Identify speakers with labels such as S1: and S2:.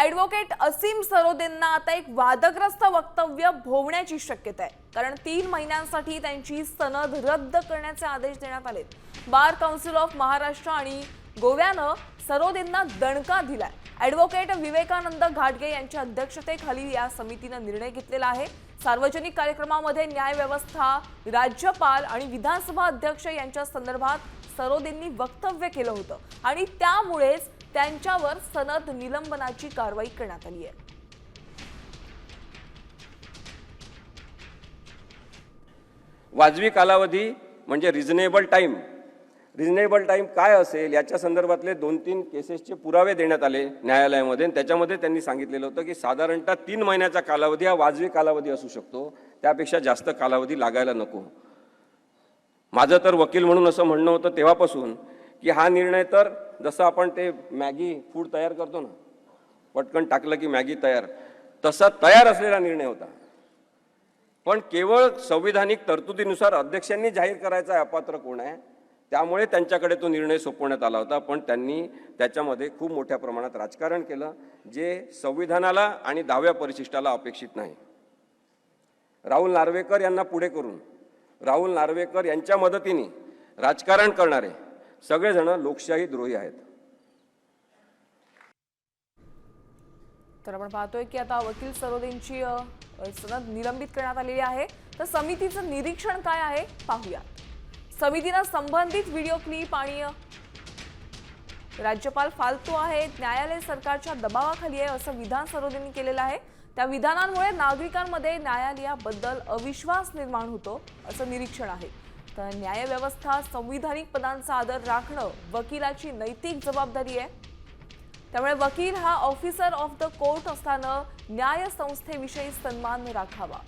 S1: Advocate असीम सरोदेंना आता एक वादग्रस्त वक्तव्य भोवण्याची शक्यता आहे. कारण तीन महिन्यांसाठी त्यांची सनद रद्द करण्याचे आदेश देण्यात आले बार काउन्सिल ऑफ महाराष्ट्र आणि गोव्यानं सरोदेंना दणका दिलाय. ॲडव्होकेट विवेकानंद घाटगे यांच्या अध्यक्षतेखाली या समितीनं निर्णय घेतलेला आहे. सार्वजनिक कार्यक्रमामध्ये न्याय व्यवस्था राज्यपाल आणि विधानसभा अध्यक्ष यांच्या संदर्भात सरोदेंनी वक्तव्य केलं होतं. आणि त्यामुळेच त्यांच्यावर सनद निलंबनाची कारवाई करण्यात आली आहे.
S2: वाजवी कालावधी म्हणजे रिझनेबल टाईम रिझनेबल टाईम काय असेल? याच्या संदर्भातले दोन तीन केसेसचे पुरावे देण्यात आले न्यायालयामध्ये. त्याच्यामध्ये त्यांनी सांगितलेलं होतं की साधारणतः तीन महिन्याचा कालावधी हा वाजवी कालावधी असू शकतो. त्यापेक्षा जास्त कालावधी लागायला नको. माझं तर वकील म्हणून असं म्हणणं होतं तेव्हापासून की हा निर्णय तर जसं आपण ते मॅगी फूड तयार करतो ना पटकन टाकलं की मॅगी तयार तसा तयार असलेला निर्णय होता. पण केवळ संविधानिक तरतुदीनुसार अध्यक्षांनी जाहीर करायचा आहे अपात्र कोण आहे त्यामुळे त्यांच्याकडे तो निर्णय सोपवण्यात आला होता पण त्यांनी त्याच्यामध्ये खूप मोठ्या प्रमाणात राजकारण केलं जे संविधानाला आणि दहाव्या परिशिष्टाला अपेक्षित नाही. राहुल नार्वेकर यांना पुढे करून राहुल नार्वेकर यांच्या मदतीने राजकारण करणारे सगळेजण लोकशाही द्रोही आहेत.
S1: तर आपण पाहतोय की आता वकील सरोदेंची सनद निलंबित करण्यात आलेली आहे. तर समितीचं निरीक्षण काय आहे पाहूया समितीनं संबंधित व्हिडिओ क्लिप आणि राज्यपाल फालतू आहेत न्यायालय सरकारच्या दबावाखाली आहे असं विधान सरोदेंनी केलेलं आहे. त्या विधानांमुळे नागरिकांमध्ये न्यायालयाबद्दल अविश्वास निर्माण होतो असं निरीक्षण आहे. तर न्यायव्यवस्था संविधानिक पदांचा आदर राखणं वकिलाची नैतिक जबाबदारी आहे. त्यामुळे वकील हा ऑफिसर ऑफ द कोर्ट असताना न्याय संस्थेविषयी सन्मान राखावा.